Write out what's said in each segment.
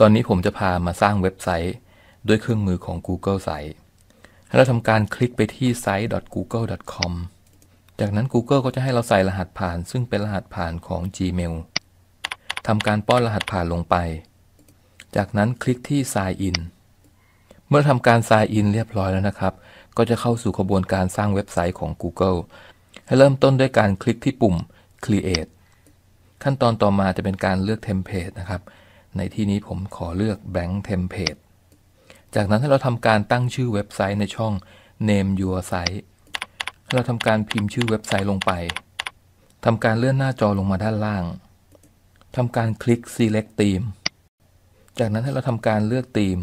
ตอนนี้ผมจะพามาสร้างเว็บไซต์ ด้วยเครื่องมือของ Google Site ให้เราทำการคลิกไปที่ site.google.com จากนั้น Google ก็จะให้เราใส่รหัสผ่าน ซึ่งเป็นรหัสผ่านของ Gmail ทำการป้อนรหัสผ่านลงไป จากนั้นคลิกที่ Sign In เมื่อทำการ Sign In เรียบร้อยแล้วนะครับ ก็จะเข้าสู่กระบวนการสร้างเว็บไซต์ของ Google ให้เริ่มต้นด้วยการคลิกที่ปุ่ม Create ขั้นตอนต่อมาจะเป็นการเลือกเทมเพลตนะครับ ในที่นี้ผมขอเลือก blank template จากนั้นให้เราทำการตั้งชื่อเว็บไซต์ในช่อง name your site ให้เราทำการพิมพ์ชื่อเว็บไซต์ลงไปทำการเลื่อนหน้าจอลงมาด้านล่างทำการคลิก select theme จากนั้นให้เราทำการเลือกธีม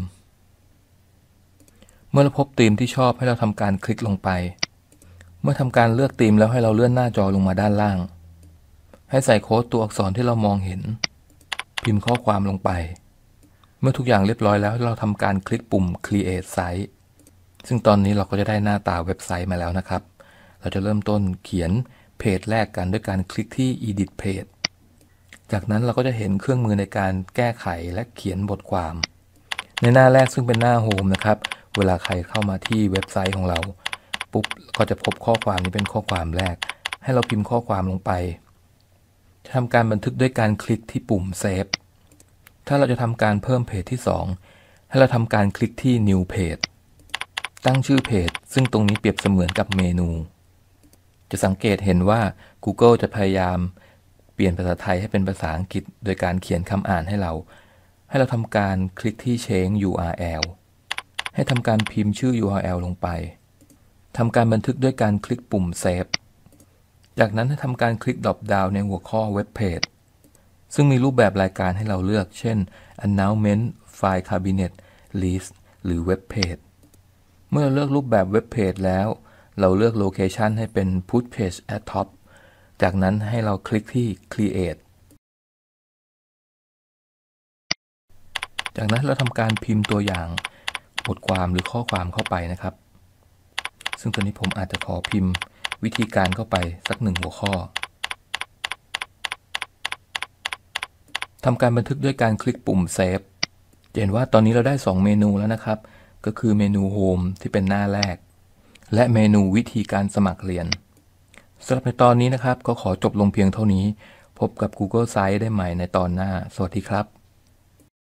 เมื่อเราพบธีมที่ชอบให้เราทำการคลิกลงไป เมื่อทำการเลือกธีมแล้วให้เราเลื่อนหน้าจอลงมาด้านล่าง ให้ใส่โค้ดตัวอักษรที่เรามองเห็น พิมพ์ข้อความลงไป เมื่อทุกอย่างเรียบร้อยแล้วเราทำการคลิกปุ่ม create site ซึ่งตอนนี้เราก็จะได้หน้าตาเว็บไซต์มาแล้วนะครับ เราจะเริ่มต้นเขียนเพจแรกกันด้วยการคลิกที่ edit page จากนั้นเราก็จะเห็นเครื่องมือในการแก้ไขและเขียนบทความ ในหน้าแรกซึ่งเป็นหน้าโฮมนะครับ เวลาใครเข้ามาที่เว็บไซต์ของเรา ปุ๊บก็จะพบข้อความนี้เป็นข้อความแรก ให้เราพิมพ์ข้อความลงไป จะทำการบันทึกด้วยการคลิกที่ปุ่มเซฟถ้าเราจะทำการเพิ่มเพจที่ 2 ให้เราทำการคลิกที่ New Page ตั้งชื่อเพจ ซึ่งตรงนี้เปรียบเสมือนกับเมนู จะสังเกตเห็นว่า Google จะพยายาม เปลี่ยนภาษาไทยให้เป็นภาษาอังกฤษ โดยการเขียนคำอ่านให้เรา ให้เราทำการคลิกที่ change URL ให้ทำการพิมพ์ชื่อ URL ลงไปทำการบันทึกด้วยการคลิกปุ่ม Save จากนั้นให้ทำการคลิกดรอปดาวในหัวข้อเว็บเพจซึ่งมีรูปแบบรายการให้เราเลือก เช่น announcement file cabinet list หรือ web page เมื่อเลือกรูปแบบเว็บเพจแล้ว เราเลือกโลเคชันให้เป็น put page at top จากนั้นให้เราคลิกที่ create จากนั้นเราทำการพิมพ์ตัวอย่างบทความหรือข้อความเข้าไปนะครับ ซึ่งตัวนี้ผมอาจจะขอพิมพ์ วิธีการเข้าไปสักหนึ่งหัวข้อทำการบันทึกด้วยการคลิกปุ่มเซฟเห็นว่าตอนนี้เราได้ 2 เมนูแล้วนะครับ ก็คือเมนูโฮมที่เป็นหน้าแรก และเมนูวิธีการสมัครเรียนสำหรับในตอนนี้นะครับ ก็ขอจบลงเพียงเท่านี้ พบกับ Google Site ได้ใหม่ในตอนหน้า สวัสดีครับ